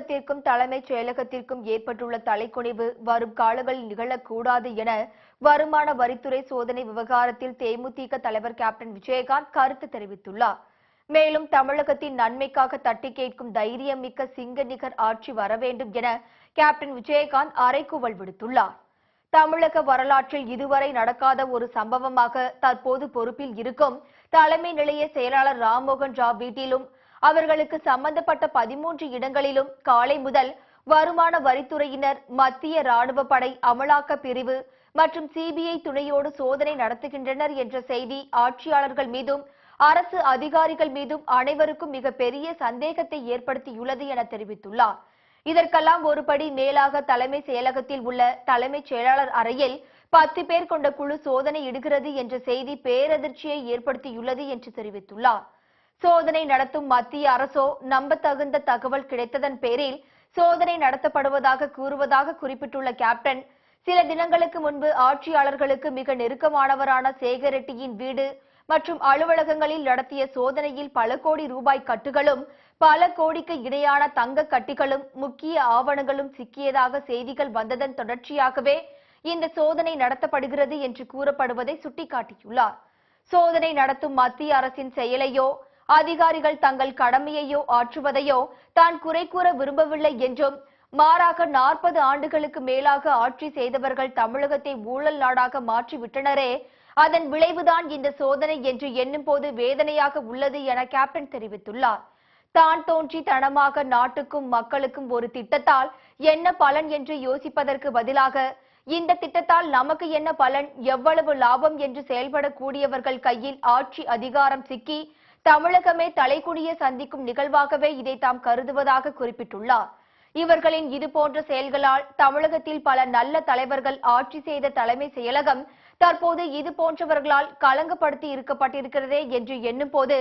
தமிழகத்திற்கும் தலைமைச் செயலகத்திற்கும் ஏற்பட்டுள்ள தலைக்குனிவு வரும் காலங்களில் நிகழக்கூடாது என வருமான வரித்துறை சோதனை விவகாரத்தில் தேமுதிக தலைவர் கேப்டன் விஜயகாந்த் கருத்து தெரிவித்துள்ளார். மேலும் தமிழகத்தின் நன்மைக்காக தட்டி கேட்கும் தைரியமிக்க சிங்க நிகர் ஆட்சி வர வேண்டும் என கேப்டன் விஜயகாந்த் அறைகூவல் விடுத்துள்ளார். தமிழக வரலாற்றில் இதுவரை நடக்காத ஒரு சம்பவமாக தற்போது பொறுப்பில் இருக்கும் தலைமை நிலைய செயலாளர் ராம்மோகன் ராவ் வீட்டிலும் அவர்களுக்கு சம்பந்தப்பட்ட பதிமூன்று இடங்களிலும் காலை முதல் வருமான வரித்துறையினர் மத்திய ராணுவ படை அமலாக்க பிரிவு மற்றும் சிபிஐ துணையோடு சோதனை நடத்துகின்றனர் என்ற செய்தி ஆட்சியாளர்கள் மீதும் அரசு அதிகாரிகள் மீதும் அனைவருக்கும் மிக பெரிய சந்தேகத்தை ஏற்படுத்தியுள்ளது என தெரிவித்துள்ளார். இதற்கெல்லாம் ஒருபடி மேலாக தலைமை செயலகத்தில் உள்ள தலைமைச் செயலாளர் அறையில் பத்து பேர் கொண்ட குழு சோதனை இடுகிறது என்ற செய்தி பேரதிர்ச்சியை ஏற்படுத்தியுள்ளது என்று தெரிவித்துள்ளார். சோதனை நடத்தும் மத்திய அரசோ நம்பத்தகுந்த தகவல் கிடைத்ததன் பேரில் சோதனை நடத்தப்படுவதாக கூறுவதாக குறிப்பிட்டுள்ள கேப்டன் சில தினங்களுக்கு முன்பு ஆட்சியாளர்களுக்கு மிக நெருக்கமானவரான சேகர் ரெட்டியின் வீடு மற்றும் அலுவலகங்களில் நடத்திய சோதனையில் பல கோடி ரூபாய் கட்டுகளும் பல கோடிக்கு இணையான தங்க கட்டிகளும் முக்கிய ஆவணங்களும் சிக்கியதாக செய்திகள் வந்ததன் தொடர்ச்சியாகவே இந்த சோதனை நடத்தப்படுகிறது என்று கூறப்படுவதை சுட்டிக்காட்டியுள்ளார். சோதனை நடத்தும் மத்திய அரசின் செயலையோ அதிகாரிகள் தங்கள் கடமையையோ ஆற்றுவதையோ தான் குறை கூற விரும்பவில்லை என்றும் மாறாக நாற்பது ஆண்டுகளுக்கு மேலாக ஆட்சி செய்தவர்கள் தமிழகத்தை ஊழல் நாடாக மாற்றிவிட்டனரே அதன் விளைவுதான் இந்த சோதனை என்று எண்ணும் போது வேதனையாக உள்ளது என கேப்டன் தெரிவித்துள்ளார். தான் தோன்றி தனமாக நாட்டுக்கும் மக்களுக்கும் ஒரு திட்டத்தால் என்ன பலன் என்று யோசிப்பதற்கு பதிலாக இந்த திட்டத்தால் நமக்கு என்ன பலன் எவ்வளவு லாபம் என்று செயல்படக்கூடியவர்கள் கையில் ஆட்சி அதிகாரம் சிக்கி தமிழகமே தலைகுனிய சந்திக்கும் நிகழ்வாகவே இதை தாம் கருதுவதாக குறிப்பிட்டுள்ளார். இவர்களின் இது போன்ற செயல்களால் தமிழகத்தில் பல நல்ல தலைவர்கள் ஆட்சி செய்த தலைமை செயலகம் தற்போது இது போன்றவர்களால் களங்கப்படுத்தி இருக்கப்பட்டிருக்கிறதே என்று எண்ணும் போது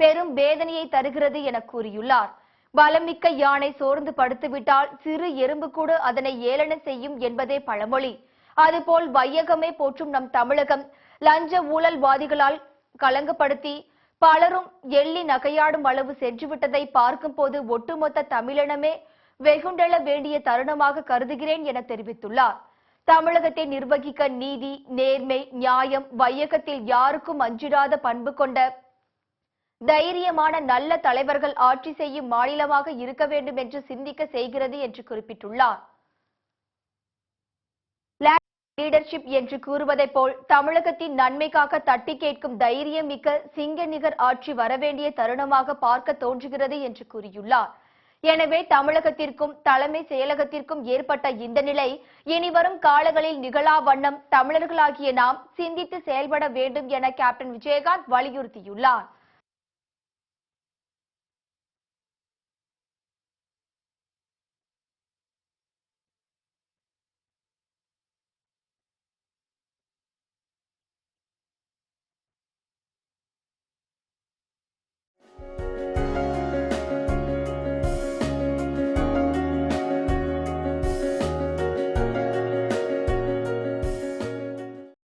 பெரும் வேதனையை தருகிறது என கூறியுள்ளார். பலமிக்க யானை சோர்ந்து படுத்துவிட்டால் சிறு எறும்பு கூட அதனை ஏளன செய்யும் என்பதே பழமொழி. அதுபோல் வையகமே போற்றும் நம் தமிழகம் லஞ்ச ஊழல்வாதிகளால் கலங்கப்படுத்தி பலரும் எள்ளி நகையாடும் அளவு சென்றுவிட்டதை பார்க்கும் போது ஒட்டுமொத்த தமிழினமே வெகுண்டெழ வேண்டிய தருணமாக கருதுகிறேன் என தெரிவித்துள்ளார். தமிழகத்தை நிர்வகிக்க நீதி நேர்மை நியாயம் வையகத்தில் யாருக்கும் அஞ்சிடாத பண்பு கொண்ட தைரியமான நல்ல தலைவர்கள் ஆட்சி செய்யும் மாநிலமாக இருக்க வேண்டும் என்று சிந்திக்க செய்கிறது என்று குறிப்பிட்டுள்ளார். லீடர்ஷிப் என்று கூறுவதைப் போல் தமிழகத்தின் நன்மைக்காக தட்டி கேட்கும் தைரியம் மிக்க சிங்க நிகர் ஆட்சி வரவேண்டிய தருணமாக பார்க்க தோன்றுகிறது என்று கூறியுள்ளார். எனவே தமிழகத்திற்கும் தலைமை செயலகத்திற்கும் ஏற்பட்ட இந்த நிலை இனிவரும் காலங்களில் நிகழா வண்ணம் தமிழர்களாகிய நாம் சிந்தித்து செயல்பட வேண்டும் என கேப்டன் விஜயகாந்த் வலியுறுத்தியுள்ளார்.